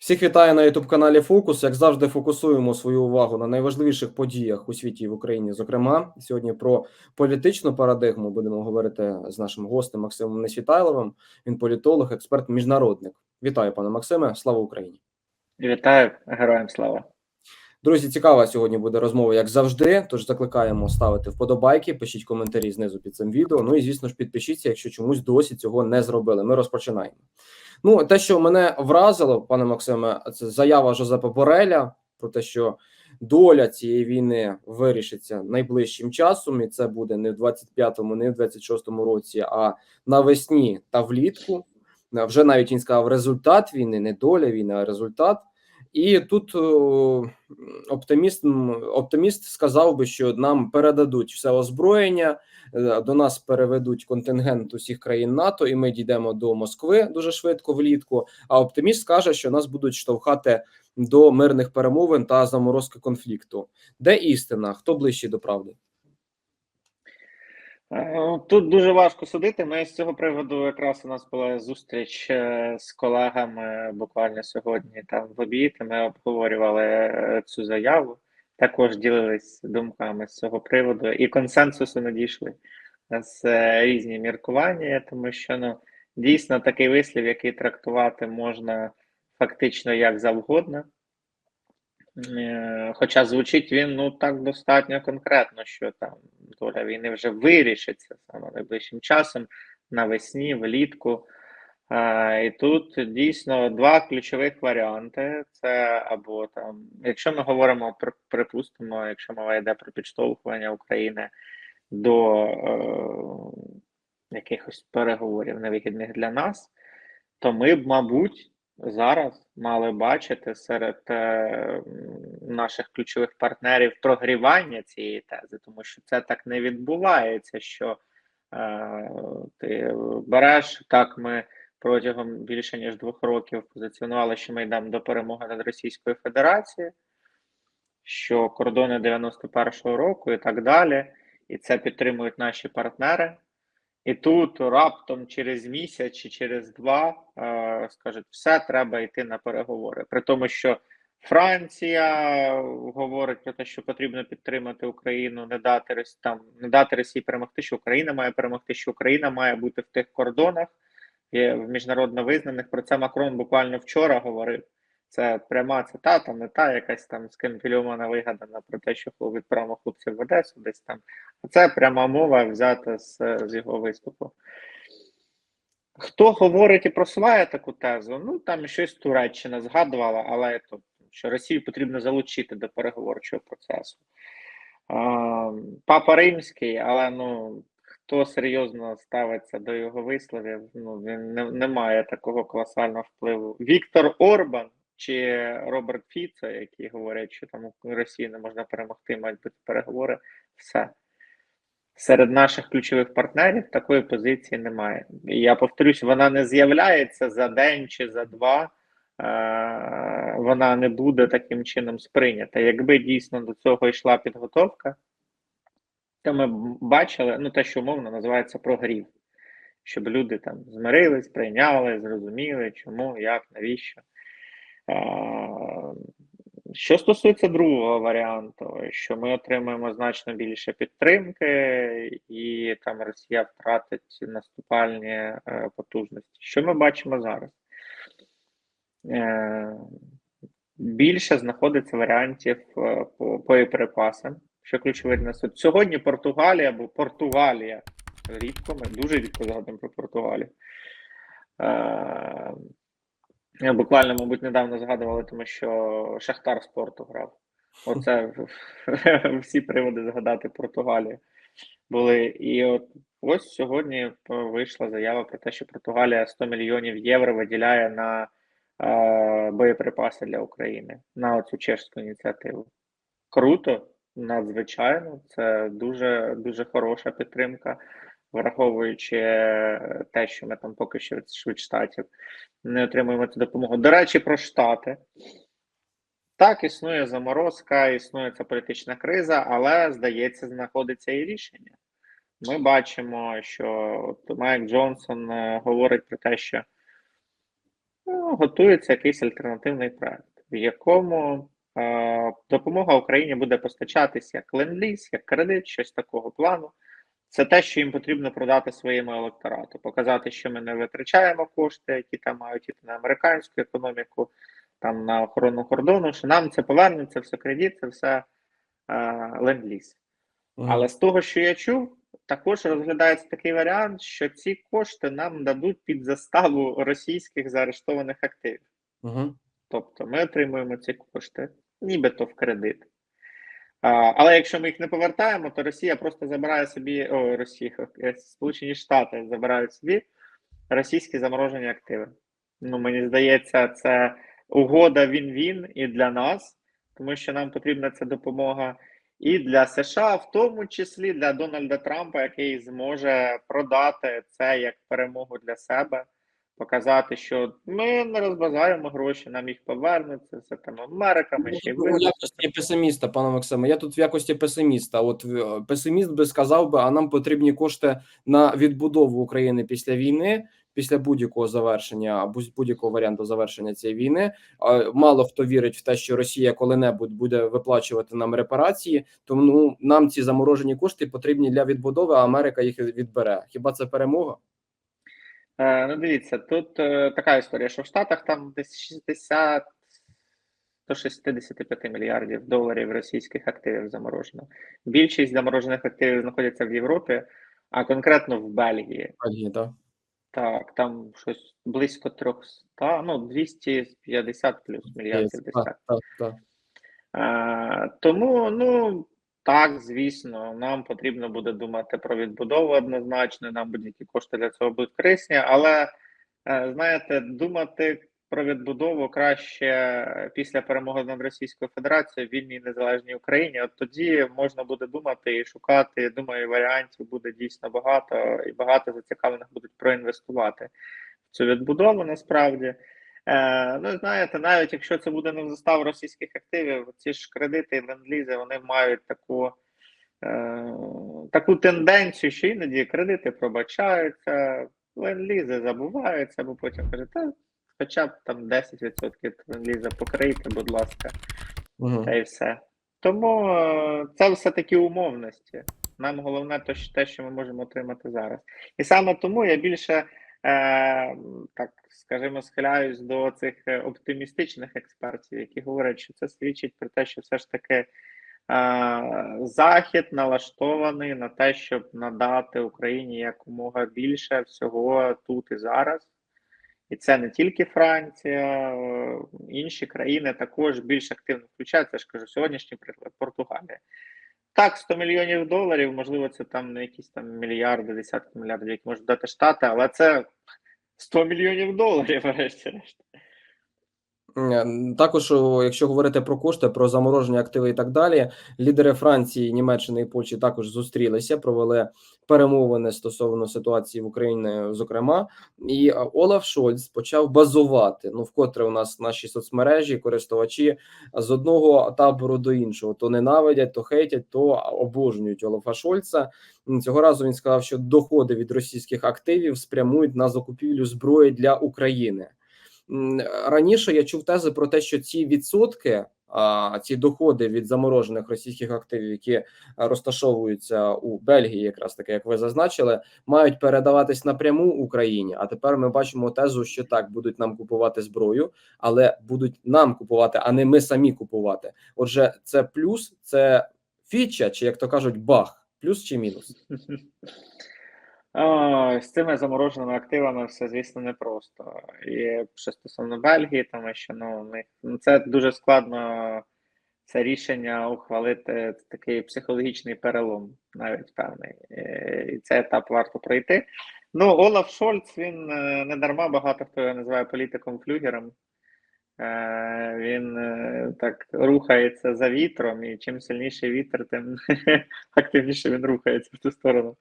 Всіх вітаю на youtube каналі Фокус. Як завжди, фокусуємо свою увагу на найважливіших подіях у світі і в Україні. Зокрема, сьогодні про політичну парадигму будемо говорити з нашим гостем Максимом Несвітайловим. Він політолог, експерт, міжнародник. Вітаю, пане Максиме. Слава Україні! Вітаю, героям слава. Друзі, цікава сьогодні буде розмова, як завжди. Тож закликаємо ставити вподобайки, пишіть коментарі знизу під цим відео. Ну і звісно ж, підпишіться, якщо чомусь досі цього не зробили. Ми розпочинаємо. Ну, те, що мене вразило, пане Максиме, це заява Жозепа Бореля про те, що доля цієї війни вирішиться найближчим часом, і це буде не в 25-му, не в 26-му році, а навесні та влітку. Вже навіть він сказав результат війни, не доля війни, а результат. І тут оптиміст оптиміст сказав би, що нам передадуть все озброєння, е, до нас переведуть контингент усіх країн НАТО, і ми дійдемо до Москви дуже швидко влітку. А оптиміст скаже, що нас будуть штовхати до мирних перемовин та заморозки конфлікту. Де істина? Хто ближчий до правди? Е, Тут дуже важко судити. Ми з цього приводу якраз у нас була зустріч е, з колегами буквально сьогодні. Там в обід ми обговорювали е, цю заяву. Також ділились думками з цього приводу і консенсусу не дійшли з різні міркування, тому що ну дійсно такий вислів, який трактувати можна фактично як завгодно. Хоча звучить він ну так достатньо конкретно, що там доля війни вже вирішиться саме найближчим часом навесні, влітку. А, І тут дійсно два ключових варіанти: це або там, якщо ми говоримо припустимо, якщо мова йде про підштовхування України до е, якихось переговорів невигідних для нас, то ми б, мабуть, зараз мали бачити серед е, наших ключових партнерів прогрівання цієї тези, тому що це так не відбувається. Що е, ти береш так, ми протягом більше ніж двох років позиціонували, що ми йдемо до перемоги над Російською Федерацією, що кордони 91-го року і так далі, і це підтримують наші партнери. І тут раптом через місяць чи через два е, скажуть, все треба йти на переговори. При тому, що Франція говорить про те, що потрібно підтримати Україну, не дати там, не дати Росії перемогти, що Україна має перемогти, що Україна має бути в тих кордонах, в міжнародно визнаних. Про це Макрон буквально вчора говорив. Це пряма цитата, не та якась там з Кемпільомана вигадана про те, що відправимо хлопців в Одесу десь там. А це пряма мова взята з, з його виступу. Хто говорить і просуває таку тезу? Ну там щось Туреччина згадувала, але то, що Росію потрібно залучити до переговорчого процесу. А, Папа Римський, але ну. Хто серйозно ставиться до його висловів, ну він не, не має такого колосального впливу. Віктор Орбан чи Роберт Фіцо, які говорять, що там Росії не можна перемогти, мають бути переговори. Все серед наших ключових партнерів такої позиції немає. Я повторюсь, вона не з'являється за день чи за два. Е, вона не буде таким чином сприйнята. Якби дійсно до цього йшла підготовка, то ми бачили ну те, що умовно називається прогрів, щоб люди там змирились, прийняли, зрозуміли, чому, як, навіщо. Що стосується другого варіанту, що ми отримаємо значно більше підтримки, і там Росія втратить наступальні е, потужності. Що ми бачимо зараз? Е, більше знаходиться варіантів е, по боєприпасам, що ключовий для нас. Сьогодні Португалія або Португалія. Рідко ми дуже рідко згадуємо про Португалію. Я буквально, мабуть, недавно згадували, тому що Шахтар спорту грав. Оце всі приводи згадати Португалію були. І от ось сьогодні вийшла заява про те, що Португалія 100 мільйонів євро виділяє на е, боєприпаси для України на цю чешську ініціативу. Круто, надзвичайно, це дуже дуже хороша підтримка враховуючи е, те, що ми там поки що від штатів не отримуємо цю допомогу. До речі, про штати. Так, існує заморозка, існує ця політична криза, але, здається, знаходиться і рішення. Ми бачимо, що Майк Джонсон е, говорить про те, що ну, готується якийсь альтернативний проект, в якому е, допомога Україні буде постачатись як ленд-ліз, як кредит, щось такого плану. Це те, що їм потрібно продати своєму електорату, показати, що ми не витрачаємо кошти, які там мають іти на американську економіку, там на охорону кордону, що нам це повернеться, все кредит, це все е, ленд-ліз. Але з того, що я чув, також розглядається такий варіант, що ці кошти нам дадуть під заставу російських заарештованих активів. Угу. Тобто ми отримуємо ці кошти, нібито в кредит. Але якщо ми їх не повертаємо, то Росія просто забирає собі о, Росія, е, Сполучені Штати забирають собі російські заморожені активи. Ну, мені здається, це угода він-він і для нас, тому що нам потрібна ця допомога, і для США, в тому числі для Дональда Трампа, який зможе продати це як перемогу для себе, показати, що ми не розбазаємо гроші, нам їх повернуть, це там Америка, ми ще й в якості песиміста, пане Максиме. Я тут в якості песиміста. От е, песиміст би сказав би, а нам потрібні кошти на відбудову України після війни, після будь-якого завершення, будь- будь-якого варіанту завершення цієї війни. Мало хто вірить в те, що Росія коли-небудь буде виплачувати нам репарації. Тому ну, нам ці заморожені кошти потрібні для відбудови, а Америка їх відбере. Хіба це перемога? Е, ну, дивіться, тут е, така історія, що в Штатах там десь 60 до 65 мільярдів доларів російських активів заморожено. Більшість заморожених активів знаходяться в Європі, а конкретно в Бельгії. Бельгії, так? Так, там щось близько 300, ну 250 плюс мільярдів так. Так, так, так. Е, тому, ну так, звісно, нам потрібно буде думати про відбудову однозначно. Нам будь-які кошти для цього будуть корисні, але е, знаєте, думати про відбудову краще після перемоги над Російською Федерацією в вільній незалежній Україні. От тоді можна буде думати і шукати. Думаю, варіантів буде дійсно багато, і багато зацікавлених будуть проінвестувати в цю відбудову насправді. Е, ну, знаєте, навіть якщо це буде не в заставу російських активів, ці ж кредити і ленд-лізи, вони мають таку е, таку тенденцію, що іноді кредити пробачаються, ленд-лізи забуваються, бо потім кажуть, та хоча б там 10% ленд-ліза покрийте, будь ласка, Угу. та і все. Тому е, це все такі умовності. Нам головне те, що ми можемо отримати зараз. І саме тому я більше е, так скажімо, схиляюсь до цих е, оптимістичних експертів, які говорять, що це свідчить про те, що все ж таки е, Захід налаштований на те, щоб надати Україні якомога більше всього тут і зараз. І це не тільки Франція, е, інші країни також більш активно включаються. Я ж кажу, сьогоднішній приклад Португалія. Так, 100 мільйонів доларів, можливо, це там не якісь там мільярди, десятки мільярдів, які можуть дати Штати, але це 100 мільйонів доларів, врешті-решт. Е, Також, якщо говорити про кошти, про заморожені активи і так далі, лідери Франції, Німеччини і Польщі також зустрілися, провели перемовини стосовно ситуації в Україні, зокрема, і е, Олаф Шольц почав базувати. Ну, вкотре у нас наші соцмережі, користувачі з одного табору до іншого: то ненавидять, то хейтять, то обожнюють Олафа Шольца. Цього разу він сказав, що доходи від російських активів спрямують на закупівлю зброї для України. Раніше я чув тези про те, що ці відсотки, а ці доходи від заморожених російських активів, які розташовуються у Бельгії, якраз таки, як ви зазначили, мають передаватись напряму Україні. А тепер ми бачимо тезу, що так будуть нам купувати зброю, але будуть нам купувати, а не ми самі купувати. Отже, це плюс, це фіча, чи як то кажуть, баг, плюс чи мінус. З цими замороженими активами все, звісно, непросто. І що стосовно Бельгії, тому що ну, ну, це дуже складно це рішення ухвалити такий психологічний перелом, навіть певний. Е, І цей етап варто пройти. Ну, Олаф Шольц, він е, не дарма багато хто його називає політиком флюгером. Е, Він так рухається за вітром, і чим сильніший вітер, тим активніше він рухається в ту сторону.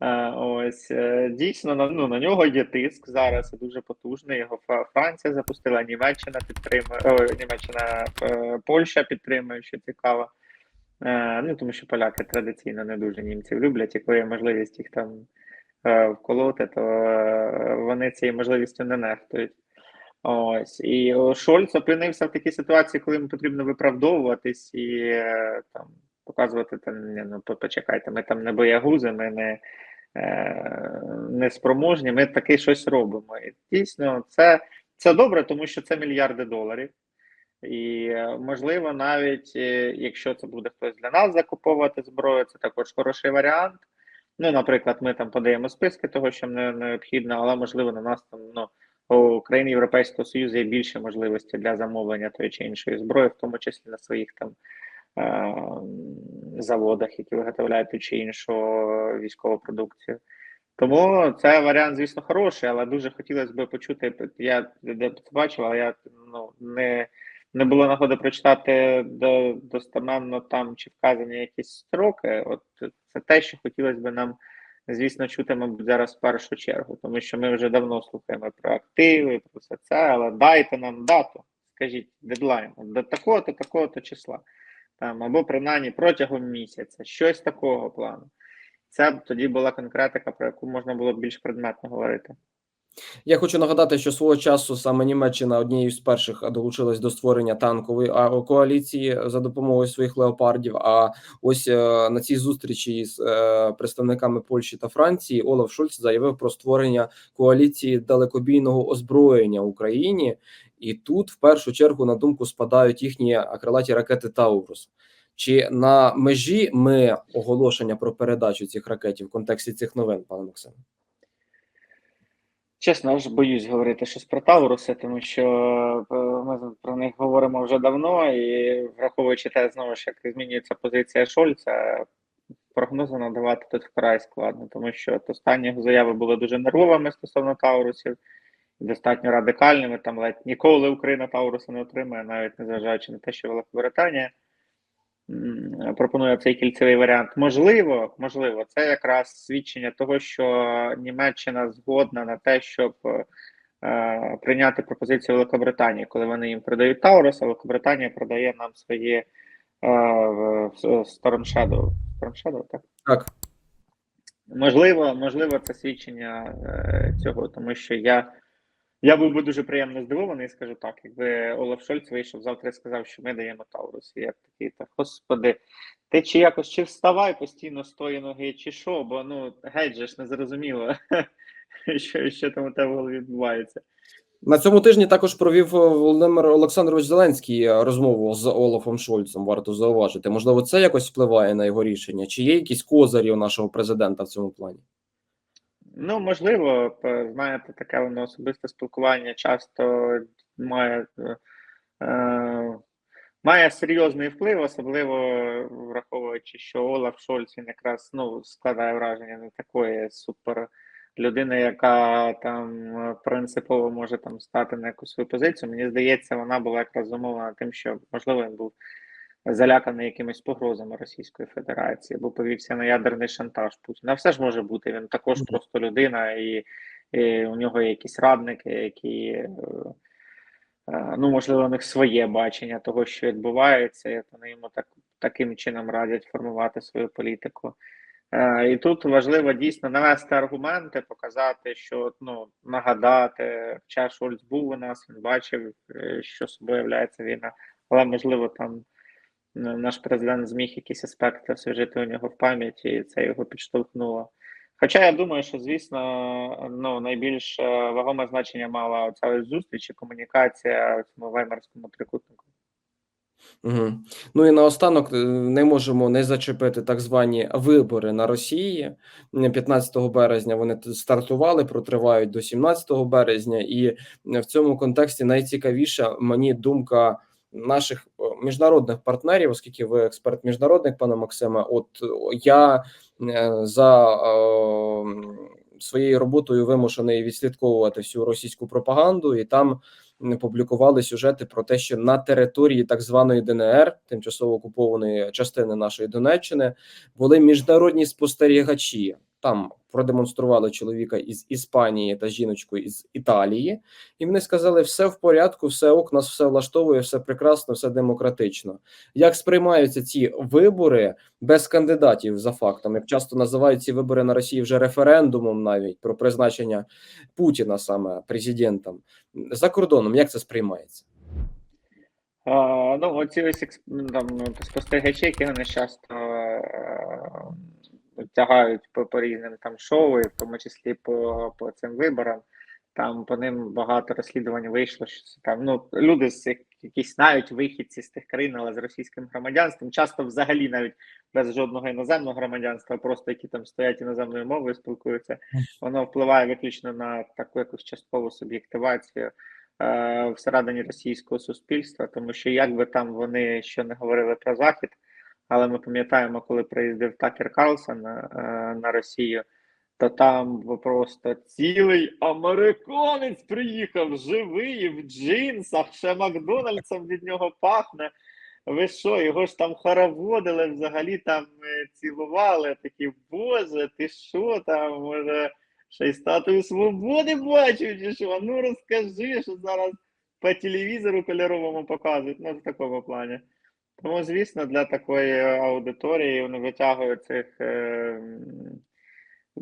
Е, Ось е, дійсно на ну, на нього є тиск зараз дуже потужний. Його Франція запустила, Німеччина підтримує, о, Німеччина, е, Польща підтримує, що цікаво. Ну тому що поляки традиційно не дуже німців люблять, і є можливість їх там вколоти, то вони цією можливістю не нехтують. Ось і Шольц опинився в такій ситуації, коли йому потрібно виправдовуватись і там показувати там, ну почекайте, ми там не боягузи, ми не, е, не спроможні, ми таки щось робимо. І дійсно, це, це добре, тому що це мільярди доларів. І е, можливо, навіть е, якщо це буде хтось для нас закуповувати зброю, це також хороший варіант. Ну, наприклад, ми там подаємо списки того, що не необхідно, але можливо на нас там ну у країн Європейського Союзу є більше можливості для замовлення тої чи іншої зброї, в тому числі на своїх там заводах, які виготовляють ту чи іншу військову продукцію. Тому це варіант, звісно, хороший, але дуже хотілося б почути. Я де це бачив, але я ну не не було нагоди прочитати до, достеменно там чи вказані якісь строки. От це те, що хотілося б нам, звісно, чути, мабуть, зараз в першу чергу, тому що ми вже давно слухаємо про активи, про все це, але дайте нам дату, скажіть дедлайн до такого-то, такого-то числа, там або принаймні протягом місяця, щось такого плану. Це б тоді була конкретика, про яку можна було б більш предметно говорити. Я хочу нагадати, що свого часу саме Німеччина однією з перших долучилась до створення танкової коаліції за допомогою своїх леопардів. А ось е, на цій зустрічі з е, представниками Польщі та Франції Олаф Шольц заявив про створення коаліції далекобійного озброєння Україні, і тут в першу чергу на думку спадають їхні крилаті ракети Таурус. Чи на межі ми оголошення про передачу цих ракетів в контексті цих новин, пане Максиме? Чесно, аж боюсь говорити щось про Тауруси, тому що е, ми про них говоримо вже давно, і враховуючи те, знову ж як змінюється позиція Шольца, прогнози надавати тут вкрай складно, тому що от останні заяви були дуже нервовими стосовно Таурусів, достатньо радикальними. Там ледь ніколи Україна Тауруса не отримає, навіть незважаючи на те, що Великобританія пропонує цей кільцевий варіант. Можливо, можливо, це якраз свідчення того, що Німеччина згодна на те, щоб е, прийняти пропозицію Великобританії, коли вони їм продають Таурус, а Великобританія продає нам свої е, Storm Shadow. Storm Shadow, так? Так. Можливо, можливо, це свідчення е, цього, тому що я, я був би дуже приємно здивований, скажу так, якби Олаф Шольц вийшов завтра і сказав, що ми даємо Таурус. Я такий, та господи, ти чи якось чи вставай постійно з тої ноги, чи що, бо ну геть же ж не зрозуміло, що, що там у тебе в голові відбувається. На цьому тижні також провів Володимир Олександрович Зеленський розмову з Олафом Шольцем. Варто зауважити. Можливо, це якось впливає на його рішення. Чи є якісь козирі у нашого президента в цьому плані? Ну, можливо, знаєте, таке воно особисте спілкування часто має, е, має серйозний вплив, особливо враховуючи, що Олаф Шольц він якраз ну, складає враження не такої супер людини, яка там е, принципово може там стати на якусь свою позицію. Мені здається, вона була якраз зумовлена тим, що можливо він був заляканий якимись погрозами Російської Федерації або повівся на ядерний шантаж Путіна. Все ж може бути. Він також просто людина, і, і у нього є якісь радники, які. е, е, Ну, можливо, у них своє бачення того, що відбувається, як вони йому так, таким чином радять формувати свою політику. Е, І тут важливо дійсно навести аргументи, показати, що ну нагадати, хоча Шольц був у нас, він бачив, е, що собою являється війна, але можливо там ну, наш президент зміг якісь аспекти освіжити у нього в пам'яті, і це його підштовхнуло. Хоча я думаю, що звісно, ну найбільш е, вагоме значення мала ця зустріч і комунікація в цьому веймарському трикутнику. Угу. Ну і наостанок е, не можемо не зачепити так звані вибори на Росії. М, 15 березня вони стартували, протривають до 17 березня, і в цьому контексті найцікавіша мені думка наших е, міжнародних партнерів, оскільки ви експерт міжнародник, пане Максиме. От я е, за е, своєю роботою вимушений відслідковувати всю російську пропаганду, і там публікували сюжети про те, що на території так званої ДНР, тимчасово окупованої частини нашої Донеччини, були міжнародні спостерігачі Там продемонстрували чоловіка із Іспанії та жіночку із Італії, і вони сказали: все в порядку, все ок, нас все влаштовує, все прекрасно, все демократично. Як сприймаються ці вибори без кандидатів за фактом? Як часто називають ці вибори на Росії вже референдумом, навіть про призначення Путіна саме президентом за кордоном, як це сприймається? А, ну, оці ось там, ну, спостерігачі, які вони часто тягають по, по різним там шоу, в тому числі по, по цим виборам. Там по ним багато розслідувань вийшло, що це там ну люди з якісь навіть вихідці з тих країн, але з російським громадянством, часто взагалі навіть без жодного іноземного громадянства, просто які там стоять іноземною мовою, спілкуються. Воно впливає виключно на таку якусь часткову суб'єктивацію е, всередині російського суспільства, тому що як би там вони що не говорили про захід, але ми пам'ятаємо, коли приїздив Такер Карлсон е, на Росію, то там просто цілий американець приїхав живий в джинсах, ще Макдональдсом від нього пахне. Ви що, його ж там хороводили, взагалі там е, цілували, такі, боже, ти що там, може, ще й статую свободи бачив, чи що? Ну розкажи, що зараз по телевізору кольоровому показують, ну в такому плані. Тому, звісно, для такої аудиторії вони витягують цих е,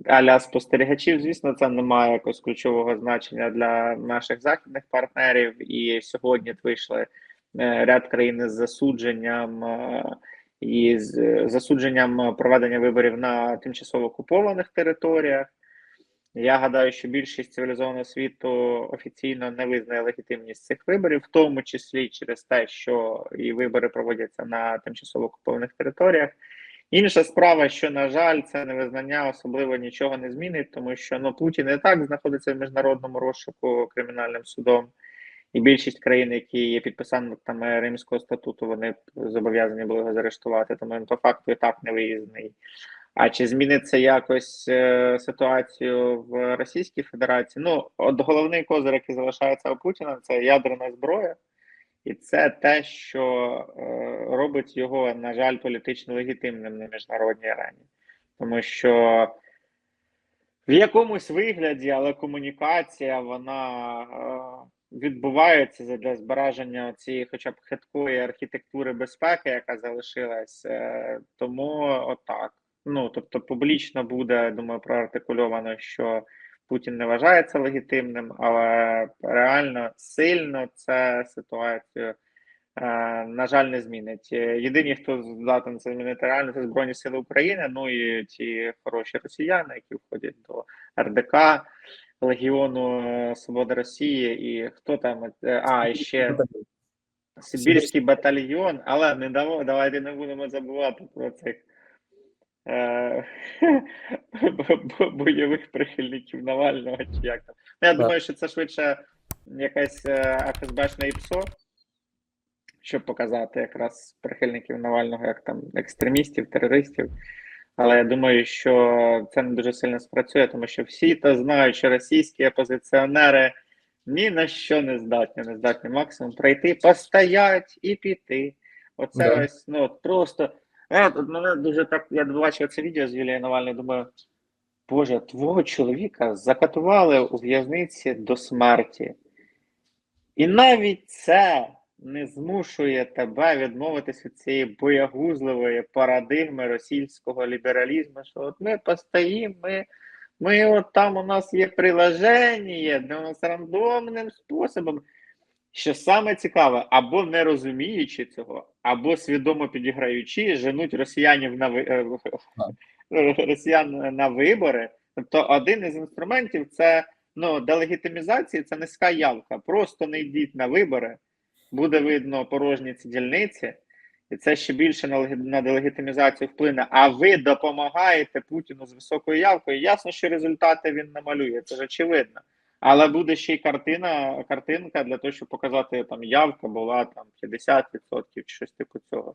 аля спостерігачів. Звісно, це не має якогось ключового значення для наших західних партнерів. І сьогодні вийшли е, ряд країн з засудженням е, і з засудженням проведення виборів на тимчасово окупованих територіях. Я гадаю, що більшість цивілізованого світу офіційно не визнає легітимність цих виборів, в тому числі через те, що і вибори проводяться на тимчасово окупованих територіях. Інша справа, що на жаль, це невизнання особливо нічого не змінить, тому що ну Путін і так знаходиться в міжнародному розшуку кримінальним судом, і більшість країн, які є підписантами Римського статуту, вони зобов'язані були його заарештувати, тому він по факту і так не виїзний. А чи зміниться якось е, ситуацію в Російській Федерації? Ну, от головний козир, який залишається у Путіна, це ядерна зброя, і це те, що е, робить його, на жаль, політично легітимним на міжнародній арені. Тому що в якомусь вигляді, але комунікація вона е, відбувається для збереження цієї, хоча б хиткої архітектури безпеки, яка залишилась. Е, тому отак. Ну тобто, публічно буде, думаю, проартикульовано, що Путін не вважається легітимним, але реально сильно це ситуацію, е, на жаль, не змінить. Е, Єдині, хто здатен це змінити реально, це Збройні Сили України, ну і ті хороші росіяни, які входять до РДК, Легіону е, Свободи Росії, і хто там, а, і ще Сибірський батальйон, але не давайте не будемо забувати про цих бойових прихильників Навального, чи як там. Ну, я Так. думаю, що це швидше якась е, ФСБшне ІПСО, щоб показати якраз прихильників Навального як там екстремістів, терористів. Але я думаю, що це не дуже сильно спрацює, тому що всі то знають, що російські опозиціонери ні на що не здатні, не здатні максимум прийти, постоять і піти. Оце Да. ось ну от просто. Е, мене дуже так. Я бачив це відео з Юлією Навальною. Думаю, Боже, твого чоловіка закатували у в'язниці до смерті. І навіть це не змушує тебе відмовитися від цієї боягузливої парадигми російського лібералізму, що от ми постоїмо, ми, ми от там у нас є приложення, де у нас рандомним способом. Що саме цікаве, або не розуміючи цього, або свідомо підіграючи, женуть росіянів на е, росіян на вибори. Тобто, один із інструментів це ну, делегітимізації, це низька явка. Просто не йдіть на вибори, буде видно порожні ці дільниці, і це ще більше на делегітимізацію вплине. А ви допомагаєте Путіну з високою явкою. Ясно, що результати він намалює, це ж очевидно. Але буде ще й картина, картинка для того, щоб показати там явка була там 50% чи щось типу цього.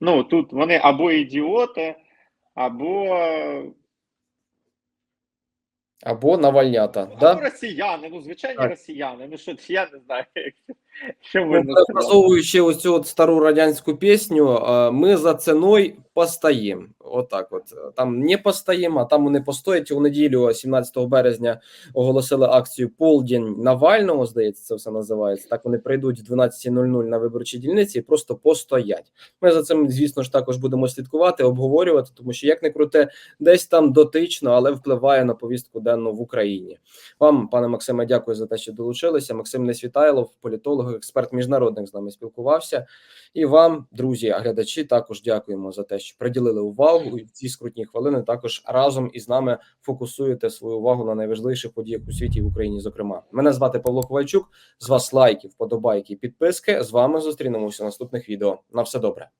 Ну тут вони або ідіоти, або Або навальнята. Або Да? росіяни, ну звичайні Так. росіяни. Ну що я не знаю, що Ну, можна ось цю от стару радянську пісню, ми за ціною постоїм. Отак, от там не постоїм, а там вони постоять у неділю, 17 березня, оголосили акцію Полдень Навального. Здається, це все називається. Так вони прийдуть в 12.00 на виборчі дільниці і просто постоять. Ми за цим, звісно ж, також будемо слідкувати, обговорювати, тому що як не круте, десь там дотично, але впливає на повістку денну в Україні. Вам, пане Максиме, дякую за те, що долучилися. Максим Несвітайлов, політолог, експерт міжнародних з нами спілкувався. І вам, друзі, глядачі, також дякуємо за те, що приділили увагу і в ці скрутні хвилини. Також разом із нами фокусуєте свою увагу на найважливіших подіях у світі і в Україні. Зокрема, мене звати Павло Ковальчук. З вас лайки, вподобайки, підписки. З вами зустрінемося в наступних відео. На все добре.